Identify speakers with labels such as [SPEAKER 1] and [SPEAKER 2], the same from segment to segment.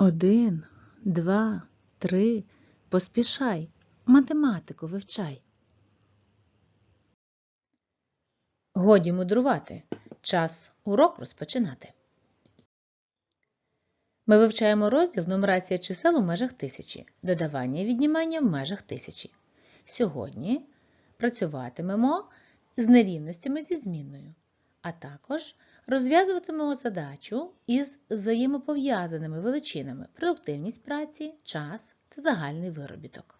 [SPEAKER 1] Один, два, три. Поспішай. Математику вивчай. Годі мудрувати. Час урок розпочинати. Ми вивчаємо розділ нумерація чисел у межах тисячі, додавання і віднімання в межах тисячі. Сьогодні працюватимемо з нерівностями зі змінною, а також розв'язуватимемо задачу із взаємопов'язаними величинами продуктивність праці, час та загальний виробіток.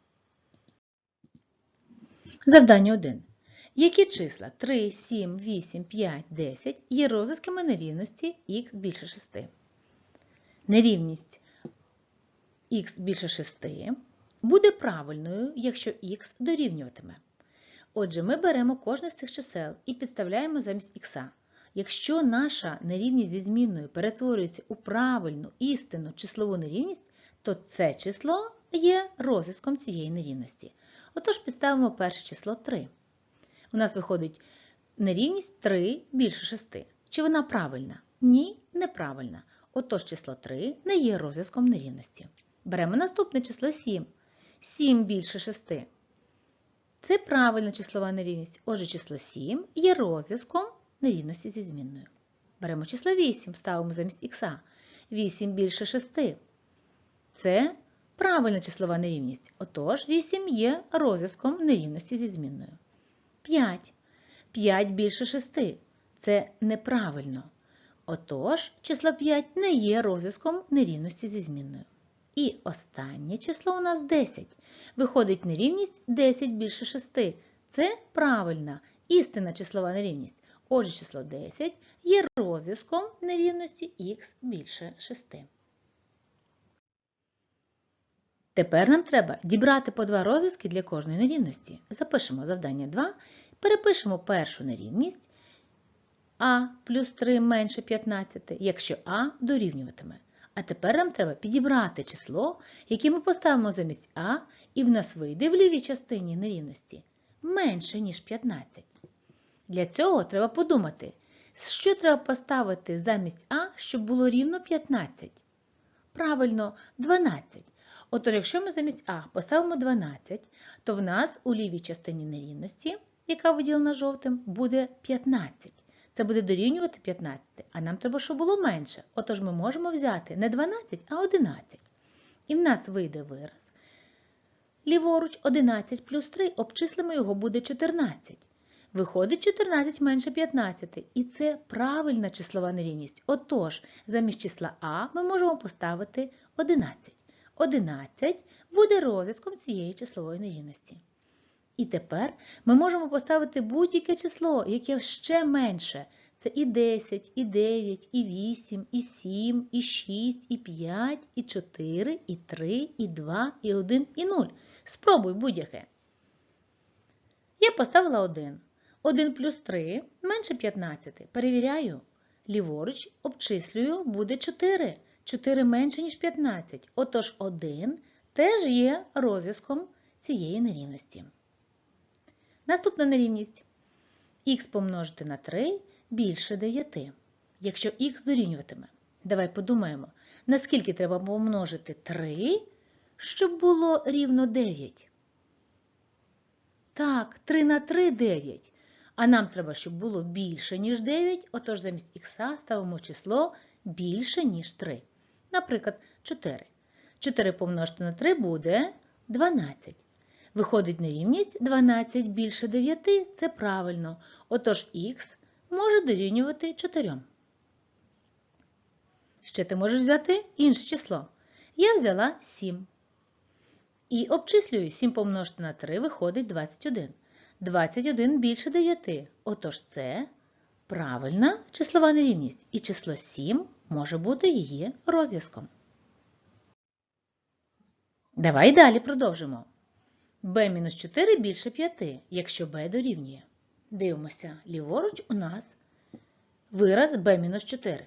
[SPEAKER 1] Завдання 1. Які числа 3, 7, 8, 5, 10 є розв'язками нерівності х більше 6? Нерівність х більше 6 буде правильною, якщо х дорівнюватиме. Отже, ми беремо кожне з цих чисел і підставляємо замість х. Якщо наша нерівність зі змінною перетворюється у правильну істинну числову нерівність, то це число є розв'язком цієї нерівності. Отож, підставимо перше число 3. У нас виходить нерівність 3 більше 6. Чи вона правильна? Ні, неправильна. Отож число 3 не є розв'язком нерівності. Беремо наступне число 7. 7 більше 6. Це правильна числова нерівність. Отже, число 7 є розв'язком нерівності зі змінною. Беремо число 8, ставимо замість х. 8 більше 6. Це правильна числова нерівність. Отож, 8 є розв'язком нерівності зі змінною. 5. 5 більше 6. Це неправильно. Отож, число 5 не є розв'язком нерівності зі змінною. І останнє число у нас 10. Виходить нерівність 10 більше 6. Це правильна, істинна числова нерівність. Отже, число 10 є розв'язком нерівності х більше 6. Тепер нам треба дібрати по два розв'язки для кожної нерівності. Запишемо завдання 2, перепишемо першу нерівність а плюс 3 менше 15, якщо а дорівнюватиме. А тепер нам треба підібрати число, яке ми поставимо замість а, і в нас вийде в лівій частині нерівності менше, ніж 15. Для цього треба подумати, що треба поставити замість а, щоб було рівно 15. Правильно, 12. Отож, якщо ми замість А поставимо 12, то в нас у лівій частині нерівності, яка виділена жовтим, буде 15. Це буде дорівнювати 15, а нам треба, щоб було менше. Отож ми можемо взяти не 12, а 11. І в нас вийде вираз. Ліворуч 11 плюс 3, обчислимо його буде 14. Виходить 14 менше 15, і це правильна числова нерівність. Отож, замість числа А ми можемо поставити 11. 11 буде розв'язком цієї числової нерівності. І тепер ми можемо поставити будь-яке число, яке ще менше. Це і 10, і 9, і 8, і 7, і 6, і 5, і 4, і 3, і 2, і 1, і 0. Спробуй будь-яке. Я поставила 1. 1 плюс 3 менше 15. Перевіряю. Ліворуч обчислюю, буде 4. 4 менше, ніж 15. Отож 1 теж є розв'язком цієї нерівності. Наступна нерівність. х помножити на 3 більше 9. Якщо х дорівнюватиме. Давай подумаємо, наскільки треба помножити 3, щоб було рівно 9. Так, 3 на 3 – 9. А нам треба, щоб було більше, ніж 9, отож замість х ставимо число більше, ніж 3. Наприклад, 4. 4 помножити на 3 буде 12. Виходить нерівність 12 більше 9 – це правильно. Отож х може дорівнювати 4. Ще ти можеш взяти інше число. Я взяла 7. І обчислюю 7 помножити на 3 виходить 21. 21 більше 9. Отож це правильна числова нерівність. І число 7 може бути її розв'язком. Давай далі продовжимо b-4 більше 5, якщо b дорівнює. Дивимося, ліворуч у нас вираз b-4.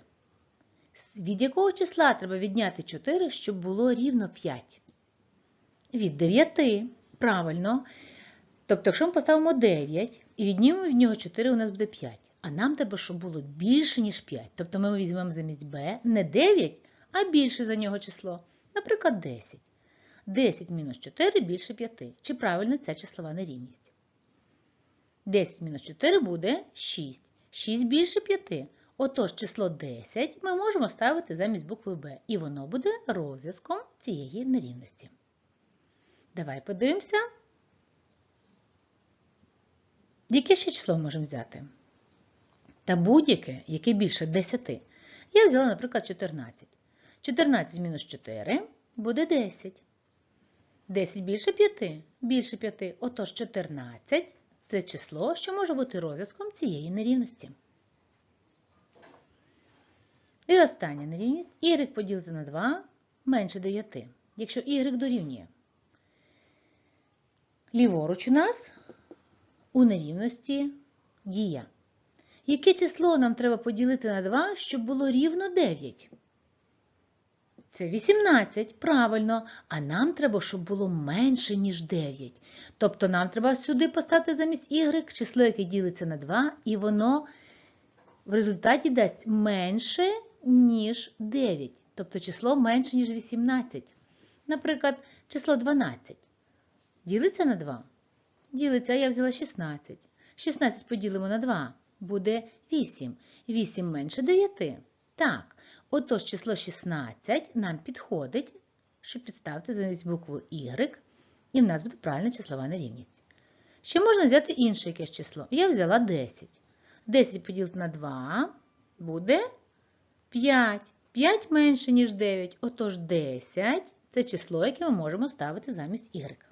[SPEAKER 1] Від якого числа треба відняти 4, щоб було рівно 5? Від 9. Правильно. Тобто, якщо ми поставимо 9 і віднімемо від нього 4, у нас буде 5. А нам треба, щоб було більше, ніж 5. Тобто ми візьмемо замість b не 9, а більше за нього число, наприклад, 10. 10 мінус 4 більше 5. Чи правильно це числова нерівність? 10 мінус 4 буде 6. 6 більше 5. Отож, число 10 ми можемо ставити замість букви Б, і воно буде розв'язком цієї нерівності. Давай подивимося, яке ще число можемо взяти. Та будь-яке, яке більше 10. Я взяла, наприклад, 14. 14 мінус 4 буде 10. 10 більше 5. Більше 5. Отож, 14 це число, що може бути розв'язком цієї нерівності. І остання нерівність y поділити на 2 менше 9, якщо y дорівнює. Ліворуч у нас у нерівності дія. Яке число нам треба поділити на 2, щоб було рівно 9? Це 18, правильно. А нам треба, щоб було менше, ніж 9. Тобто нам треба сюди поставити замість y число, яке ділиться на 2, і воно в результаті дасть менше, ніж 9. Тобто число менше, ніж 18. Наприклад, число 12. Ділиться на 2. Ділиться, а я взяла 16. 16 поділимо на 2. Буде 8. 8 менше 9. Так, отож число 16 нам підходить, щоб підставити замість букву Y, і в нас буде правильна числова нерівність. Ще можна взяти інше якесь число. Я взяла 10. 10 поділити на 2 буде 5. 5 менше, ніж 9. Отож 10 це число, яке ми можемо ставити замість Y.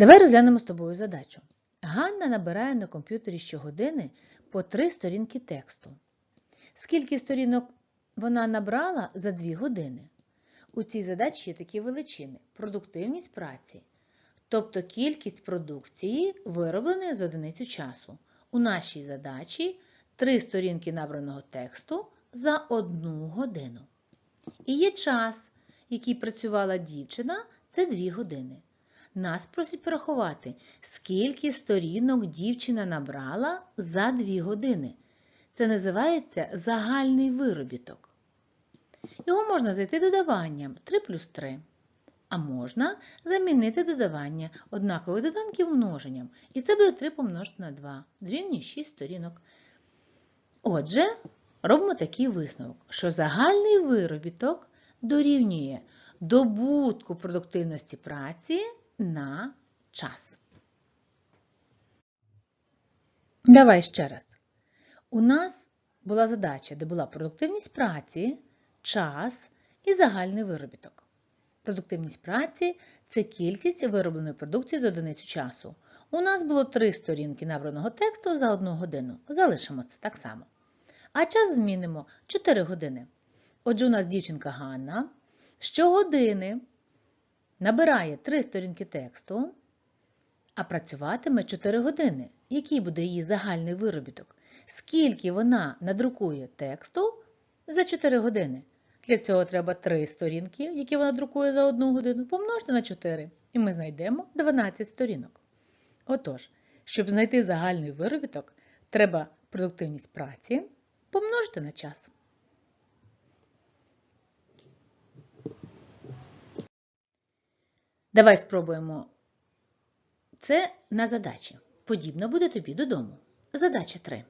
[SPEAKER 1] Давай розглянемо з тобою задачу. Ганна набирає на комп'ютері щогодини по три сторінки тексту. Скільки сторінок вона набрала за 2 години? У цій задачі є такі величини продуктивність праці, тобто кількість продукції, виробленої за одиницю часу. У нашій задачі 3 сторінки набраного тексту за 1 годину. І є час, який працювала дівчина, це 2 години. Нас просять порахувати, скільки сторінок дівчина набрала за 2 години. Це називається загальний виробіток. Його можна зайти додаванням 3 плюс 3. А можна замінити додавання однакових доданків множенням. І це буде 3 помножити на 2, дорівнює 6 сторінок. Отже, робимо такий висновок, що загальний виробіток дорівнює добутку продуктивності праці на час. Давай ще раз. У нас була задача, де була продуктивність праці, час і загальний виробіток. Продуктивність праці це кількість виробленої продукції за одиницю часу. У нас було три сторінки набраного тексту за одну годину. Залишимо це так само. А час змінимо 4 години. Отже, у нас дівчинка Ганна щогодини набирає 3 сторінки тексту, а працюватиме 4 години. Який буде її загальний виробіток? Скільки вона надрукує тексту за 4 години? Для цього треба 3 сторінки, які вона друкує за 1 годину, помножити на 4, і ми знайдемо 12 сторінок. Отож, щоб знайти загальний виробіток, треба продуктивність праці помножити на час. Давай спробуємо це на задачі. Подібно буде тобі додому. Задача 3.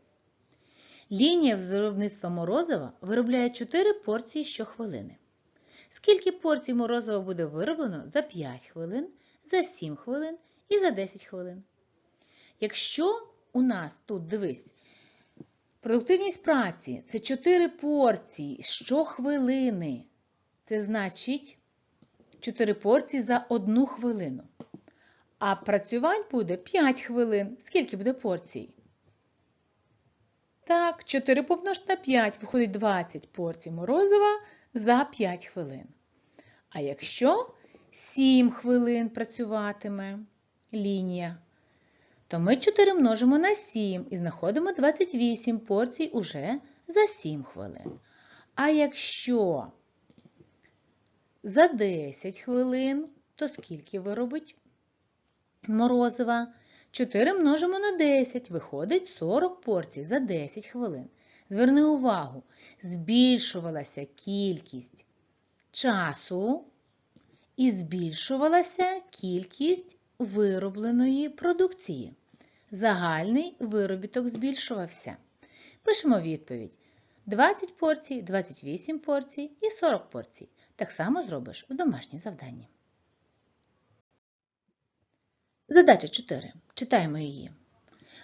[SPEAKER 1] Лінія виробництва морозива виробляє 4 порції щохвилини. Скільки порцій морозива буде вироблено за 5 хвилин, за 7 хвилин і за 10 хвилин? Якщо у нас тут, дивись, продуктивність праці це 4 порції щохвилини, це значить 4 порції за 1 хвилину. А працювань буде 5 хвилин. Скільки буде порцій? Так, 4 помножити на 5 виходить 20 порцій морозива за 5 хвилин. А якщо 7 хвилин працюватиме лінія, то ми 4 множимо на 7 і знаходимо 28 порцій уже за 7 хвилин. А якщо за 10 хвилин, то скільки виробить морозива? 4 множимо на 10, виходить 40 порцій за 10 хвилин. Зверни увагу, збільшувалася кількість часу і збільшувалася кількість виробленої продукції. Загальний виробіток збільшувався. Пишемо відповідь: 20 порцій, 28 порцій і 40 порцій. Так само зробиш в домашній завданні. Задача 4. Читаємо її.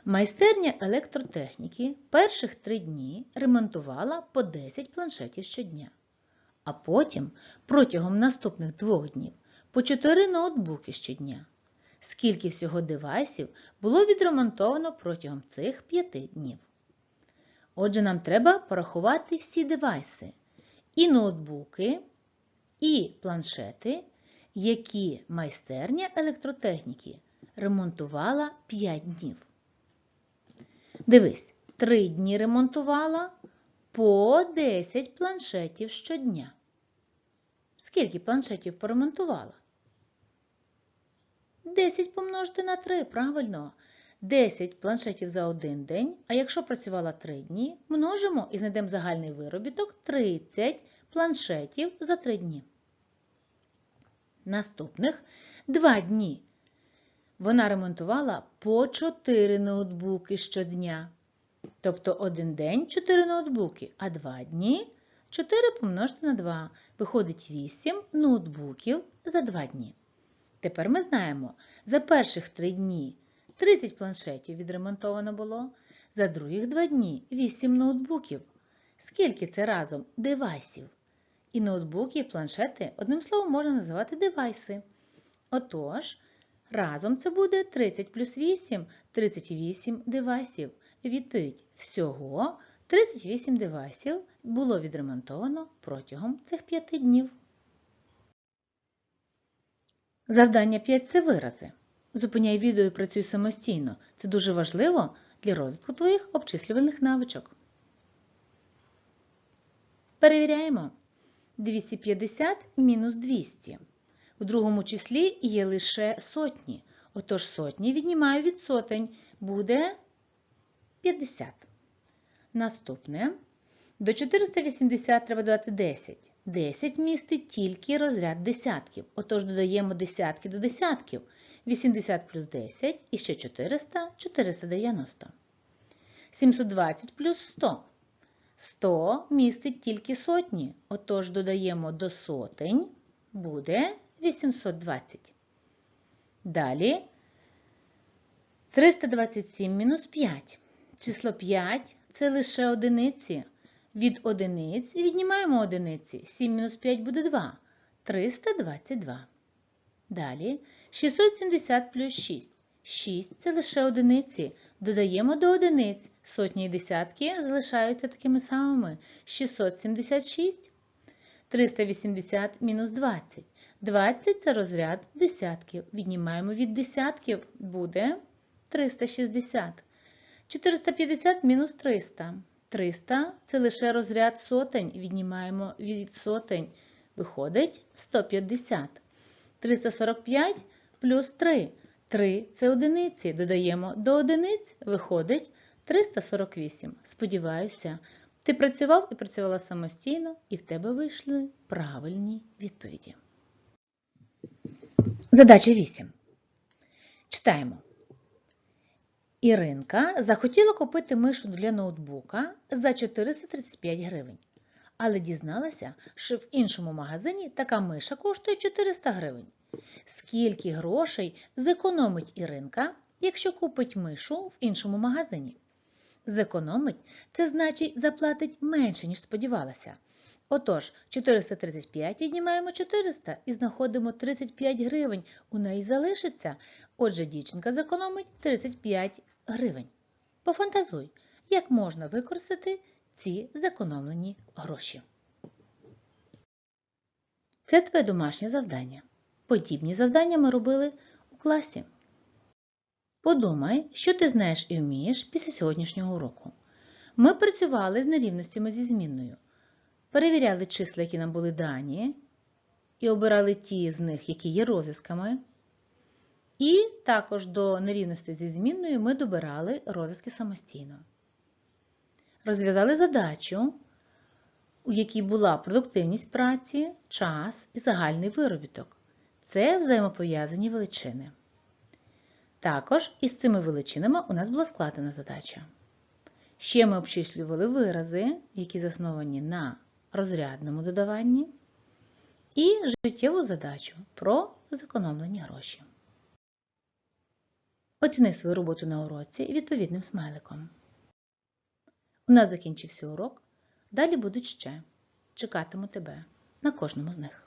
[SPEAKER 1] Майстерня електротехніки перших три дні ремонтувала по 10 планшетів щодня, а потім протягом наступних двох днів по 4 ноутбуки щодня. Скільки всього девайсів було відремонтовано протягом цих 5 днів? Отже, нам треба порахувати всі девайси і ноутбуки, і планшети, які майстерня електротехніки ремонтувала 5 днів. Дивись, 3 дні ремонтувала по 10 планшетів щодня. Скільки планшетів поремонтувала? 10 помножити на 3, правильно. 10 планшетів за один день, а якщо працювала 3 дні, множимо і знайдемо загальний виробіток 30 планшетів за 3 дні. Наступних 2 дні вона ремонтувала по 4 ноутбуки щодня. Тобто один день 4 ноутбуки, а 2 дні 4 помножити на 2. Виходить 8 ноутбуків за 2 дні. Тепер ми знаємо, за перших 3 дні 30 планшетів відремонтовано було, за других 2 дні 8 ноутбуків. Скільки це разом девайсів? І ноутбуки, і планшети, одним словом, можна називати девайси. Отож, разом це буде 30 плюс 8 38 девайсів. Відповідь: всього 38 девайсів було відремонтовано протягом цих 5 днів. Завдання 5 це вирази. Зупиняй відео і працюй самостійно. Це дуже важливо для розвитку твоїх обчислювальних навичок. Перевіряємо. 250 мінус 200. В другому числі є лише сотні. Отож сотні віднімаю від сотень. Буде 50. Наступне. До 480 треба додати 10. 10 містить тільки розряд десятків. Отож додаємо десятки до десятків. 80 плюс 10 і ще 400 490. 720 плюс 100. 100 містить тільки сотні. Отож додаємо до сотень буде 820. Далі 327 мінус 5. Число 5 це лише одиниці. Від одиниць віднімаємо одиниці. 7 мінус 5 буде 2. 322. Далі 670 плюс 6. 6 це лише одиниці. Додаємо до одиниць. Сотні і десятки залишаються такими самими. 676. 380 мінус 20. 20 це розряд десятків. Віднімаємо від десятків. Буде 360. 450 мінус 300. 300 це лише розряд сотень. Віднімаємо від сотень. Виходить 150. 345 плюс 3. 3 це одиниці. Додаємо до одиниць, виходить 348. Сподіваюся, ти працював і працювала самостійно, і в тебе вийшли правильні відповіді. Задача 8. Читаємо. Іринка захотіла купити мишу для ноутбука за 435 гривень. Але дізналася, що в іншому магазині така миша коштує 400 гривень. Скільки грошей зекономить Іринка, якщо купить мишу в іншому магазині? Зекономить це значить заплатить менше, ніж сподівалася. Отож, 435 віднімаємо 400 і знаходимо 35 гривень. У неї залишиться. Отже, дівчинка зекономить 35 гривень. Пофантазуй, як можна використати ці зекономлені гроші. Це твоє домашнє завдання. Подібні завдання ми робили у класі. Подумай, що ти знаєш і вмієш після сьогоднішнього уроку. Ми працювали з нерівностями зі змінною. Перевіряли числа, які нам були дані, і обирали ті з них, які є розв'язками. І також до нерівності зі змінною ми добирали розв'язки самостійно. Розв'язали задачу, у якій була продуктивність праці, час і загальний виробіток. Це взаємопов'язані величини. Також із цими величинами у нас була складена задача. Ще ми обчислювали вирази, які засновані на розрядному додаванні, і життєву задачу про зекономлені гроші. Оціни свою роботу на уроці відповідним смайликом. У нас закінчився урок. Далі будуть ще. Чекатиму тебе на кожному з них.